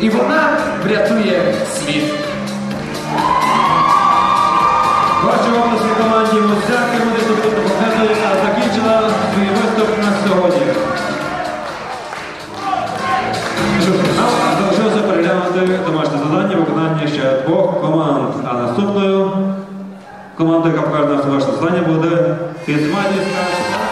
І вона врятує світ. Ваші області команді Мусяки буде тобі допомогти, а закінчила свій виступ на сьогодні. Залишилося переглянути домашнє завдання виконання ще двох команд. А наступною командою, яка покаже наше домашнє завдання, буде Фізманівська.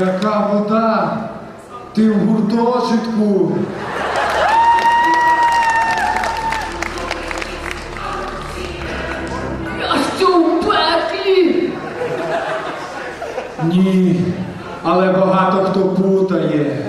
Яка вода? Ти в гуртожитку. Я що в пеклі? Ні, але багато хто путає.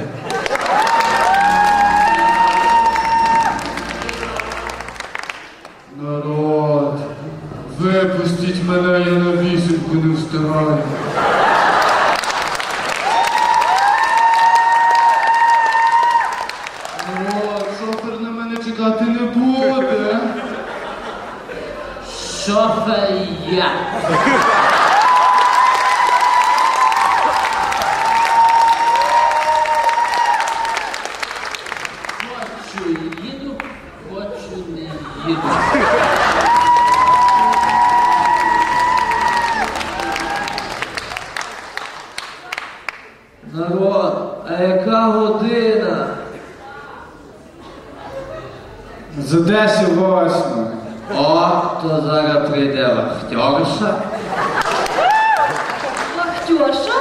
За 10 восьма. О, то зараз прийде вахтерша. Вахтерша?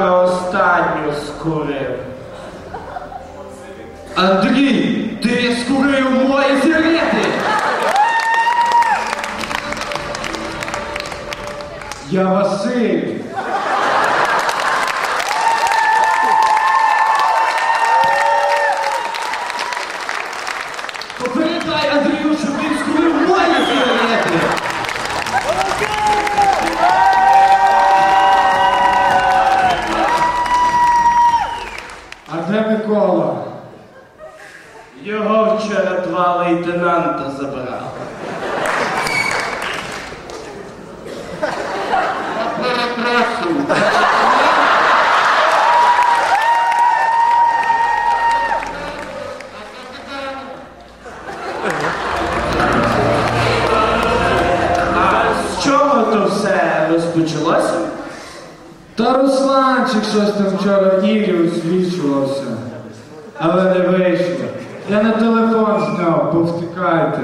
Вчора останню скурив. Андрій, ти скурив мої сигарети! Я Василь. Попередай Андрію, щоб він скурив мої сигарети! А з чого то все розпочалося? Та Русланчик щось там вчора Ірі освічувався. Але не вийшло. Я на телефон зняв, повтикайте.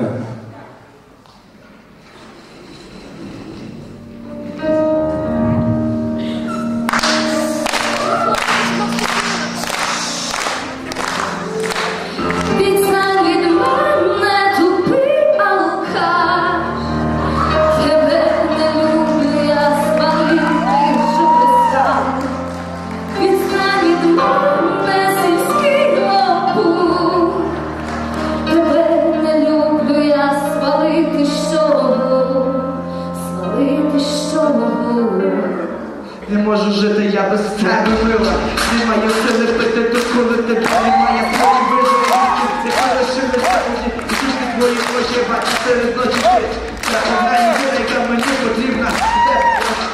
Ночі ти. Ця одна єдина, яка мені потрібна.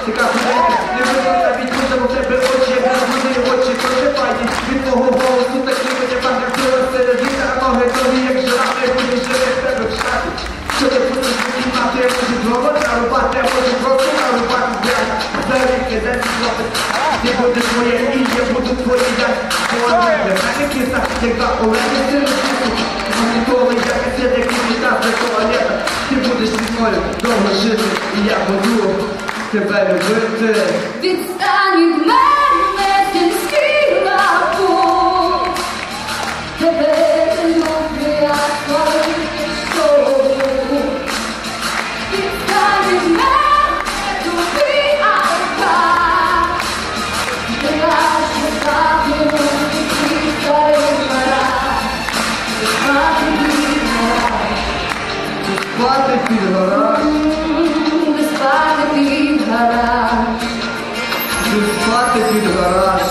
Така худенька, не видно навіть буде в тебе очі, як розбудили очі, просипані від твого голосу, такі мені пам'ятила середина, а ноги ноги, як жирафи, будеш живе в тебе в. Що ти будеш знімати, я можу дрова нарубати, я можу просто нарубати зря. Заріки, де ти хлопець, ти будеш моє і я буду я. Твоя для мене киса, яка Олега серед Монітоли, як касет, який літа з туалета. Ти будеш зі мною довго жити, і я буду тебе любити. Відстань від мене, М, Спати під гараж. спати під гараж.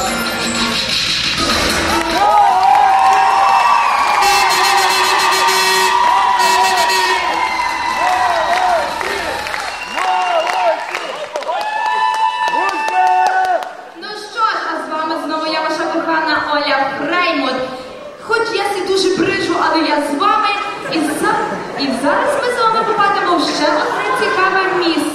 Ну що ж, а з вами знову я ваша кохана Оля Фреймут. Хоч я сі дуже бриджу, але я з вами. І, за... і зараз ми з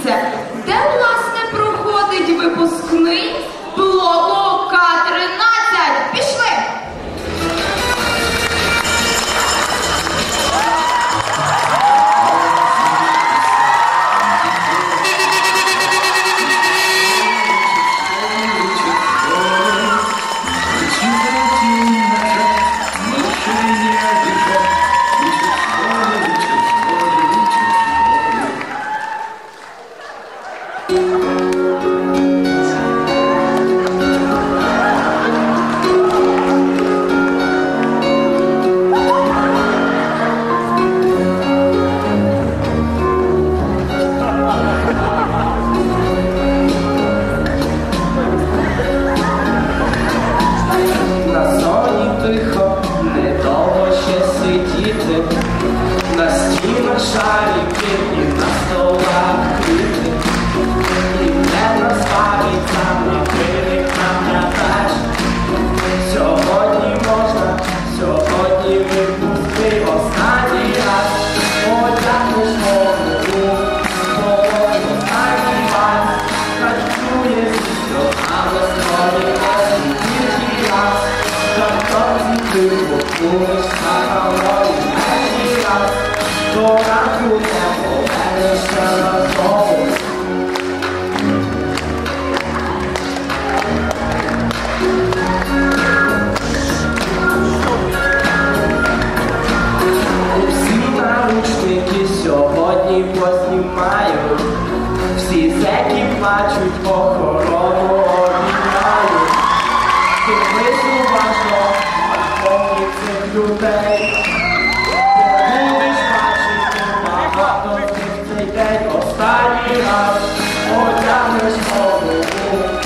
на стінах шарики і на столах Lord. Oh, God, for the women.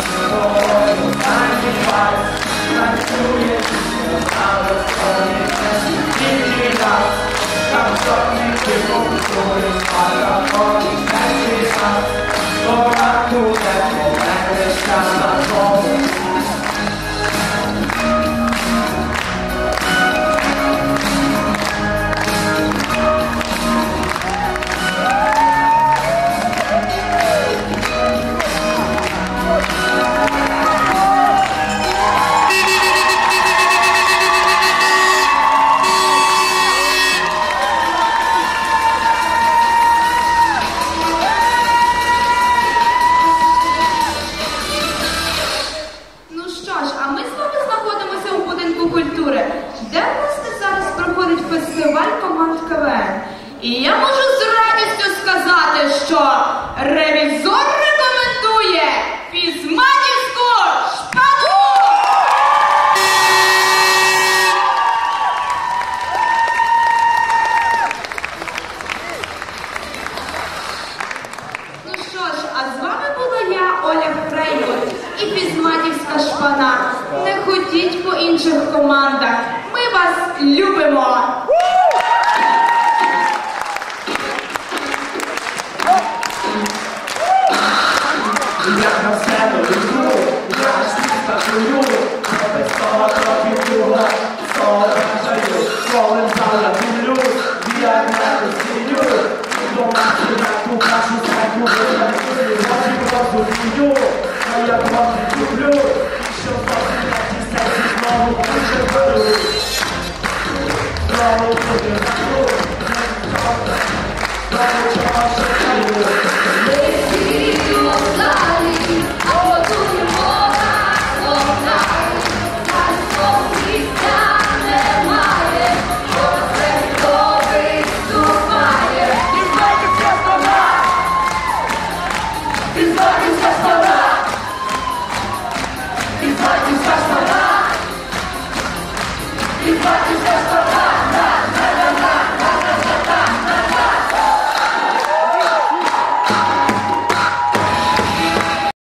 Я на сцену йду, я ж